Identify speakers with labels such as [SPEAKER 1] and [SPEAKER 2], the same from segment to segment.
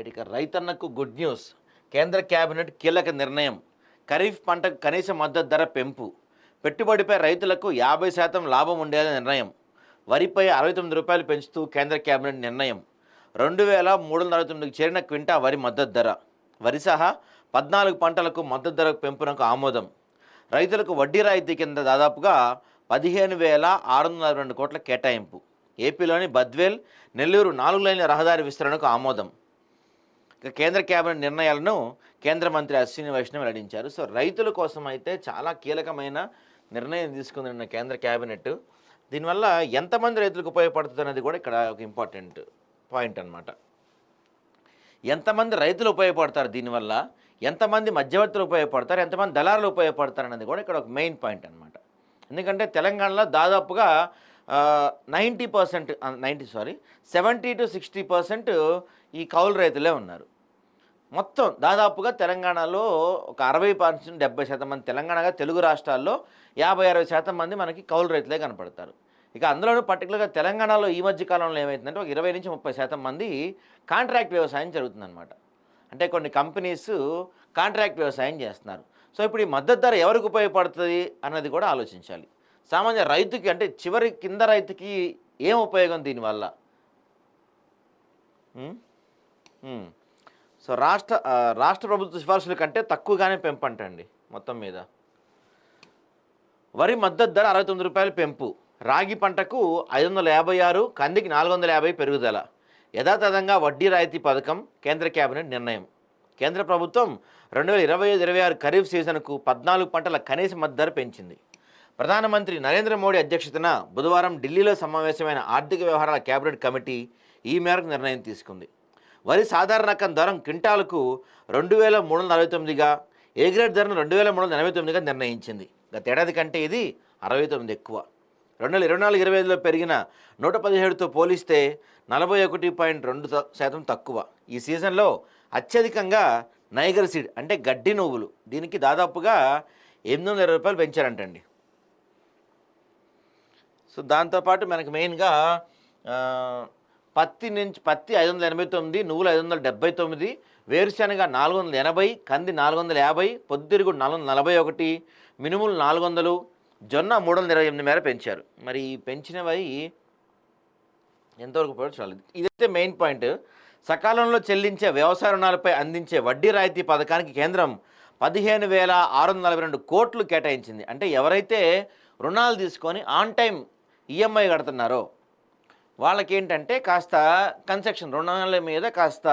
[SPEAKER 1] Right ఇక రైతన్నకు good news కేంద్ర కేబినెట్ కీలక నిర్ణయం. ఖరీఫ్ పంటకు కనీస మద్దతు ధర పెంపు. పెట్టుబడిపై రైతులకు యాభై శాతం లాభం ఉండేలా నిర్ణయం. వరిపై అరవై తొమ్మిది రూపాయలు పెంచుతూ కేంద్ర కేబినెట్ నిర్ణయం. రెండు వేల మూడు వందల అరవై తొమ్మిదికి చేరిన క్వింటా వరి మద్దతు ధర. వరి సహా పద్నాలుగు పంటలకు మద్దతు ధర పెంపునకు ఆమోదం. రైతులకు వడ్డీ రాయితీ కింద దాదాపుగా పదిహేను వేల ఆరు వందల అరవై రెండు కోట్ల కేటాయింపు. ఏపీలోని బద్వేల్ నెల్లూరు నాలుగు లైన్ల రహదారి విస్తరణకు ఆమోదం. కేంద్ర కేబినెట్ నిర్ణయాలను కేంద్ర మంత్రి అశ్విని వైష్ణవ్ వెల్లడించారు. సో రైతుల కోసం అయితే చాలా కీలకమైన నిర్ణయం తీసుకుందన్న కేంద్ర కేబినెట్ దీనివల్ల ఎంతమంది రైతులకు ఉపయోగపడుతుంది అనేది కూడా ఇక్కడ ఒక ఇంపార్టెంట్ పాయింట్ అనమాట ఎంతమంది రైతులు ఉపయోగపడతారు దీనివల్ల? ఎంతమంది మధ్యవర్తులు ఉపయోగపడతారు? ఎంతమంది దళారులు ఉపయోగపడతారు అనేది కూడా ఇక్కడ ఒక మెయిన్ పాయింట్ అనమాట ఎందుకంటే తెలంగాణలో దాదాపుగా ninety percent ninety sorry seventy to sixty percent ఈ కౌలు రైతులే ఉన్నారు. మొత్తం దాదాపుగా తెలంగాణలో ఒక అరవై పర్సెంట్ డెబ్బై శాతం మంది తెలంగాణగా తెలుగు రాష్ట్రాల్లో యాభై అరవై శాతం మంది మనకి కౌలు రైతులే కనపడతారు. ఇక అందులోనూ పర్టికులర్గా తెలంగాణలో ఈ మధ్య కాలంలో ఏమవుతుందంటే ఒక ఇరవై నుంచి ముప్పై శాతం మంది కాంట్రాక్ట్ వ్యవసాయం జరుగుతుందన్నమాట. అంటే కొన్ని కంపెనీస్ కాంట్రాక్ట్ వ్యవసాయం చేస్తున్నారు. సో ఇప్పుడు ఈ మద్దతు ధర ఎవరికి ఉపయోగపడుతుంది అన్నది కూడా ఆలోచించాలి. సామాన్య రైతుకి అంటే చివరి కింద రైతుకి ఏం ఉపయోగం దీనివల్ల? సో రాష్ట్ర రాష్ట్ర ప్రభుత్వ సిఫార్సుల కంటే తక్కువగానే పెంపంటండి మొత్తం మీద. వరి మద్దతు ధర అరవై తొమ్మిది రూపాయలు పెంపు. రాగి పంటకు ఐదు వందల యాభై ఆరు కందికి నాలుగు వందల యాభై పెరుగుదల. యథాతథంగా వడ్డీ రాయితీ పథకం కేంద్ర కేబినెట్ నిర్ణయం. కేంద్ర ప్రభుత్వం రెండు వేల ఇరవై ఐదు ఇరవై ఆరు ఖరీఫ్ సీజన్కు పద్నాలుగు పంటల కనీస మద్దతు ధర పెంచింది. ప్రధానమంత్రి నరేంద్ర మోడీ అధ్యక్షతన బుధవారం ఢిల్లీలో సమావేశమైన ఆర్థిక వ్యవహారాల కేబినెట్ కమిటీ ఈ మేరకు నిర్ణయం తీసుకుంది. వరి సాధారణ రకం ధరం క్వింటాలకు రెండు వేల మూడు వందల అరవై తొమ్మిదిగా ఏ గ్రేడ్ ధరను రెండు వేల మూడు వందల ఎనభై తొమ్మిదిగా నిర్ణయించింది. గత ఏడాది కంటే ఇది అరవై తొమ్మిది ఎక్కువ. రెండు వేల ఇరవై నాలుగు ఇరవై ఐదులో పెరిగిన నూట పదిహేడుతో పోలిస్తే నలభై ఒకటి పాయింట్ రెండు శాతం తక్కువ. ఈ సీజన్లో అత్యధికంగా నైగర్ సీడ్ అంటే గడ్డి నువ్వులు దీనికి దాదాపుగా ఎనిమిది వందల ఇరవై రూపాయలు పెంచారంటండి. సో దాంతోపాటు మనకు మెయిన్గా పత్తి నుంచి పత్తి ఐదు వందల ఎనభై తొమ్మిది నువ్వులు ఐదు వందల డెబ్బై తొమ్మిది వేరుశనగ నాలుగు వందల ఎనభై కంది నాలుగు వందల యాభై పొద్దుతిరుగుడు నాలుగు వందల నలభై ఒకటి మినుములు నాలుగు వందలు జొన్న మూడు వందల ఇరవై ఎనిమిది మేర పెంచారు. మరి ఈ పెంచినవి ఎంతవరకు పోయో చూడాలి? ఇదైతే మెయిన్ పాయింట్. సకాలంలో చెల్లించే వ్యవసాయ రుణాలపై అందించే వడ్డీ రాయితీ పథకానికి కేంద్రం పదిహేను వేల ఆరు వందల నలభై రెండు కోట్లు కేటాయించింది. అంటే ఎవరైతే రుణాలు తీసుకొని ఆన్ టైం ఈఎంఐ కడుతున్నారో వాళ్ళకి ఏంటంటే కాస్త కన్సెక్షన్ రుణాల మీద కాస్త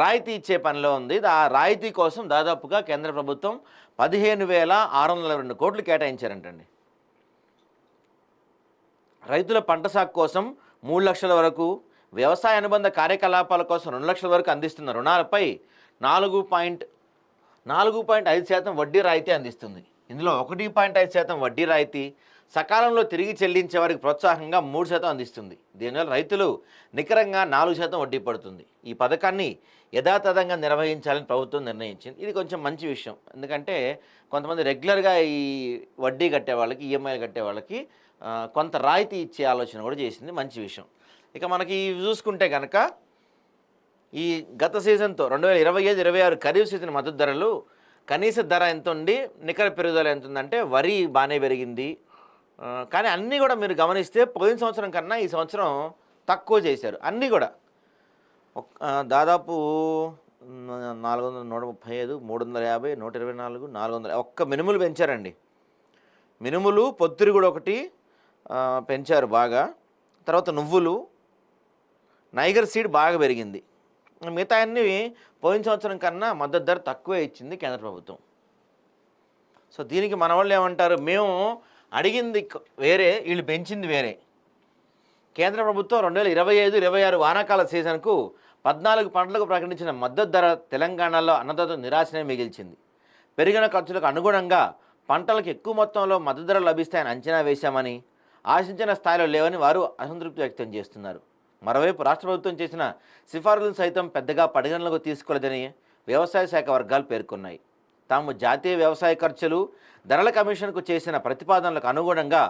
[SPEAKER 1] రాయితీ ఇచ్చే పనిలో ఉంది. ఆ రాయితీ కోసం దాదాపుగా కేంద్ర ప్రభుత్వం పదిహేను వేల ఆరు వందల రెండు కోట్లు కేటాయించారంటండి. రైతుల పంట సాగు కోసం మూడు లక్షల వరకు వ్యవసాయ అనుబంధ కార్యకలాపాల కోసం రెండు లక్షల వరకు అందిస్తున్న రుణాలపై నాలుగు పాయింట్ నాలుగు పాయింట్ ఐదు శాతం వడ్డీ రాయితీ అందిస్తుంది. ఇందులో ఒకటి పాయింట్ ఐదు శాతం వడ్డీ రాయితీ సకాలంలో తిరిగి చెల్లించే వారికి ప్రోత్సాహంగా మూడు శాతం అందిస్తుంది. దీనివల్ల రైతులు నికరంగా నాలుగు శాతం వడ్డీ పడుతుంది. ఈ పథకాన్ని యథాతథంగా నిర్వహించాలని ప్రభుత్వం నిర్ణయించింది. ఇది కొంచెం మంచి విషయం. ఎందుకంటే కొంతమంది రెగ్యులర్గా ఈ వడ్డీ కట్టే వాళ్ళకి ఈఎంఐలు కట్టే వాళ్ళకి కొంత రాయితీ ఇచ్చే ఆలోచన కూడా చేసింది. మంచి విషయం. ఇక మనకి ఇవి చూసుకుంటే కనుక ఈ గత సీజన్తో రెండు వేల ఇరవై ఐదు ఇరవై ఆరు ఖరీఫ్ సీజన్ మద్దతు ధరలు కనీస ధర ఎంత ఉండి నికర పెరుగుదల ఎంత ఉందంటే వరి బాగానే పెరిగింది. కానీ అన్నీ కూడా మీరు గమనిస్తే పోయిన సంవత్సరం కన్నా ఈ సంవత్సరం తక్కువ చేశారు. అన్నీ కూడా. దాదాపు నాలుగు వందల నూట ముప్పై ఐదు మూడు వందల యాభై నూట ఇరవై నాలుగు నాలుగు వందల ఒక్క మినుములు పెంచారండి. మినుములు పొత్తిరి కూడా ఒకటి పెంచారు బాగా. తర్వాత నువ్వులు నైగర్ సీడ్ బాగా పెరిగింది. మిగతా అన్ని పోయిన సంవత్సరం కన్నా మద్దతు ధర తక్కువే ఇచ్చింది కేంద్ర ప్రభుత్వం. సో దీనికి మన వాళ్ళు ఏమంటారు? మేము అడిగింది వేరే వీళ్ళు పెంచింది వేరే. కేంద్ర ప్రభుత్వం రెండు వేల ఇరవై ఐదు ఇరవై ఆరు వానాకాల సీజన్కు పద్నాలుగు పంటలకు ప్రకటించిన మద్దతు ధర తెలంగాణలో అన్నదాత నిరాశనే మిగిల్చింది. పెరిగిన ఖర్చులకు అనుగుణంగా పంటలకు ఎక్కువ మొత్తంలో మద్దతు ధర లభిస్తాయని అంచనా వేశామని ఆశించిన స్థాయిలో లేవని వారు అసంతృప్తి వ్యక్తం చేస్తున్నారు. మరోవైపు రాష్ట్ర ప్రభుత్వం చేసిన సిఫార్సులు సైతం పెద్దగా పరిగణనలోకి తీసుకోలేదని వ్యవసాయ శాఖ వర్గాలు పేర్కొన్నాయి. తాము జాతీయ వ్యవసాయ ఖర్చులు ధరల కమిషన్కు చేసిన ప్రతిపాదనలకు అనుగుణంగా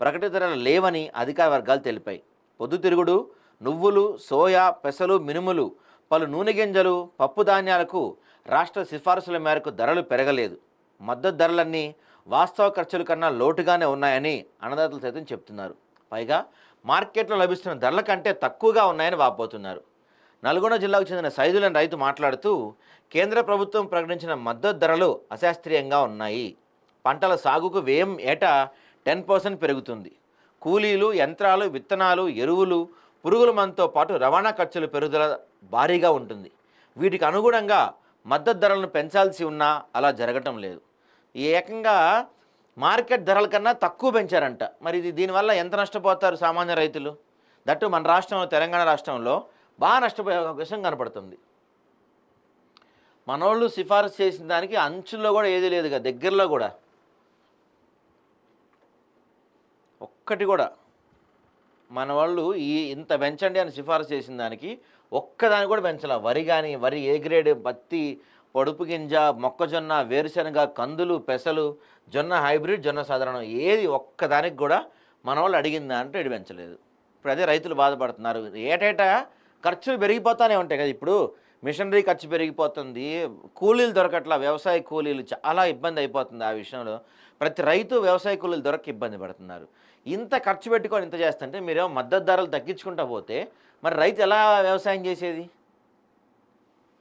[SPEAKER 1] ప్రకటిత ధరలు లేవని అధికార వర్గాలు తెలిపాయి. పొద్దుతిరుగుడు నువ్వులు సోయా పెసలు మినుములు పలు నూనె గింజలు పప్పు ధాన్యాలకు రాష్ట్ర సిఫార్సుల మేరకు ధరలు పెరగలేదు. మద్దతు ధరలన్నీ వాస్తవ ఖర్చుల కన్నా లోటుగానే ఉన్నాయని అన్నదాతలు సైతం చెప్తున్నారు. పైగా మార్కెట్లో లభిస్తున్న ధరల కంటే తక్కువగా ఉన్నాయని వాపోతున్నారు. నల్గొండ జిల్లాకు చెందిన సైదులైన రైతు మాట్లాడుతూ కేంద్ర ప్రభుత్వం ప్రకటించిన మద్దతు ధరలు అశాస్త్రీయంగా ఉన్నాయి. పంటల సాగుకు వ్యయం ఏటా టెన్ పర్సెంట్ పెరుగుతుంది. కూలీలు యంత్రాలు విత్తనాలు ఎరువులు పురుగుల మందుతో పాటు రవాణా ఖర్చులు పెరుగుదల భారీగా ఉంటుంది. వీటికి అనుగుణంగా మద్దతు ధరలను పెంచాల్సి ఉన్నా అలా జరగటం లేదు. ఏకంగా మార్కెట్ ధరల కన్నా తక్కువ పెంచారంట. మరి ఇది దీనివల్ల ఎంత నష్టపోతారు సామాన్య రైతులు? దట్టు మన రాష్ట్రంలో తెలంగాణ రాష్ట్రంలో బాగా నష్టపోయే అవకాశం కనపడుతుంది. మనోళ్ళు సిఫారసు చేసిన దానికి అంచుల్లో కూడా ఏది లేదుగా దగ్గరలో కూడా. ఒక్కటి కూడా. మన వాళ్ళు ఈ ఇంత పెంచండి అని సిఫారసు చేసిన దానికి ఒక్కదాన్ని కూడా పెంచాల. వరి కానీ వరి ఏ గ్రేడ్ పత్తి పొడుపు గింజ మొక్కజొన్న వేరుశనగ కందులు పెసలు జొన్న హైబ్రిడ్ జొన్న సాధారణం ఏది ఒక్కదానికి కూడా మన వాళ్ళు అడిగిందా అంటే ఇది పెంచలేదు. ఇప్పుడు అదే రైతులు బాధపడుతున్నారు. ఏటేటా ఖర్చులు పెరిగిపోతానే ఉంటాయి కదా ఇప్పుడు. మిషనరీ ఖర్చు పెరిగిపోతుంది. కూలీలు దొరకట్లా వ్యవసాయ కూలీలు చాలా ఇబ్బంది అయిపోతుంది ఆ విషయంలో. ప్రతి రైతు వ్యవసాయ కూలీలు దొరక ఇబ్బంది పడుతున్నారు. ఇంత ఖర్చు పెట్టుకొని ఇంత చేస్తుంటే మీరేమో మద్దతు ధరలు తగ్గించుకుంటా పోతే మరి రైతు ఎలా వ్యవసాయం చేసేది?